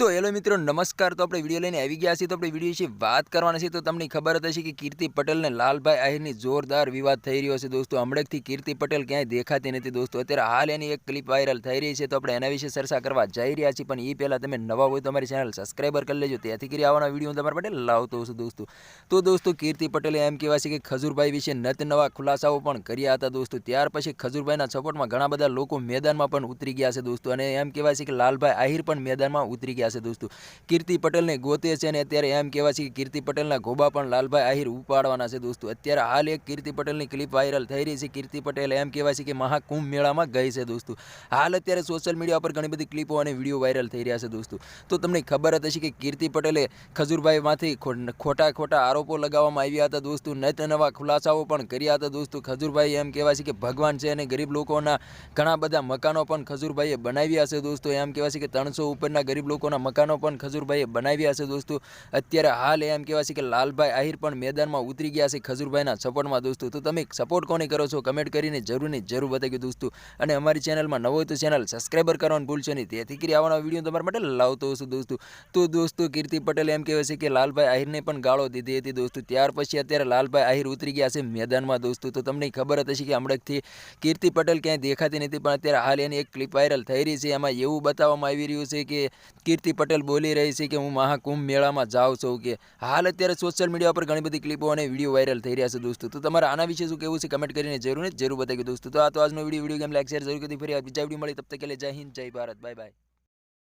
તો હેલો મિત્રો, નમસ્કાર. તો આપણે વીડિયો લઈને આવી ગયા છીએ. તો આપણે વીડિયો વિશે વાત કરવાના છે તો તમને ખબર જ હશે કે કીર્તિ પટેલને લાલભાઈ આહિરની જોરદાર વિવાદ થઈ રહ્યો છે. દોસ્તો, હમણાંથી કીર્તિ પટેલ ક્યાંય દેખાતી નથી. દોસ્તો, અત્યારે હાલ એની એક ક્લિપ વાયરલ થઈ રહી છે. તો આપણે એના વિશે ચર્ચા કરવા જઈ રહ્યા છીએ. પણ એ પહેલાં તમે નવા હોય તો અમારી ચેનલ સબસ્ક્રાઈબર કરી લેજો. ત્યાંથી કરી આવવાના વીડિયો હું તમારા માટે લાવતો છું, દોસ્તો. તો દોસ્તો, કીર્તિ પટેલે એમ કહેવાય છે કે ખજૂરભાઈ વિશે નત નવા ખુલાસાઓ પણ કર્યા હતા, દોસ્તો. ત્યાર પછી ખજૂરભાઈના સપોર્ટમાં ઘણા બધા લોકો મેદાનમાં પણ ઉતરી ગયા છે, દોસ્તો. અને એમ કહેવાય છે કે લાલભાઈ આહિર પણ મેદાનમાં ઉતરી ગયા છે દોસ્તો. કીર્તિ પટેલને ગોતે છે અને અત્યારે એમ કહેવાય છે કે કીર્તિ પટેલના ગોબા પણ લાલભાઈ આહિર ઉપાડવાના છે દોસ્તો. અત્યારે હાલ એક કીર્તિ પટેલની ક્લિપ વાયરલ થઈ રહી છે. કીર્તિ પટેલ એમ કહેવાય છે કે મહાકુંભ મેળામાં ગઈ છે દોસ્તો. હાલ અત્યારે સોશિયલ મીડિયા પર ઘણી બધી ક્લિપો અને વીડિયો વાયરલ થઈ રહ્યા છે દોસ્તો. તો તમને ખબર હતી કે કીર્તિ પટેલે ખજૂરભાઈમાંથી ખોટા ખોટા આરોપો લગાવવામાં આવ્યા હતા દોસ્તો. નત નવા ખુલાસાઓ પણ કર્યા હતા દોસ્તો. ખજૂરભાઈ એમ કહેવાય છે કે ભગવાન છે અને ગરીબ લોકોના ઘણા બધા મકાનો પણ ખજૂરભાઈએ બનાવ્યા છે દોસ્તો. એમ કહેવાય છે કે ત્રણસો ઉપરના ગરીબ લોકોના મકાનો પણ ખજૂરભાઈએ બનાવ્યા છે દોસ્તો. અત્યારે હાલ એમ કહેવાય છે કે લાલભાઈ આહિર પણ મેદાનમાં ઉતરી ગયા છે ખજૂરભાઈના સપોર્ટમાં દોસ્તો. તો તમે સપોર્ટ કોને કરો છો? કમેન્ટ કરીને જરૂર ને જરૂર બતાવી દોસ્તો. અને અમારી ચેનલમાં નવો તો ચેનલ સબસ્ક્રાઈબર કરવાનું ભૂલશો નહીં. તેથી કરી આવવાના વીડિયો તમારા માટે લાવતો હશું દોસ્તો. તો દોસ્તો, કીર્તિ પટેલ એમ કહેવાય છે કે લાલભાઈ આહિરને પણ ગાળો દીધી હતી દોસ્તો. ત્યાર પછી અત્યારે લાલભાઈ આહિર ઉતરી ગયા છે મેદાનમાં દોસ્તો. તો તમને ખબર હતી કે હમણાંથી કીર્તિ પટેલ ક્યાંય દેખાતી નથી, પણ અત્યારે હાલ એની એક ક્લિપ વાયરલ થઈ રહી છે. એમાં એવું બતાવવામાં આવી રહ્યું છે કે કીર્તિ પટેલ બોલી રહી છે કે હું મહાકુંભ મેળામાં જાઉં છું કે હાલ અત્યારે સોશિયલ મીડિયા પર ઘણી બધી ક્લિપો અને વીડિયો વાયરલ થઈ રહ્યા છે દોસ્તો. તો તમારે આના વિશે શું કહેવું છે? કમેન્ટ કરીને જરૂર જરૂર બતાવી દોસ્તો. તો આ તો આજનો video video game like share જરૂર કરી ફરી બીજા વીડિયો મળી તબ તક કે જય હિન્દ, જય ભારત. Bye bye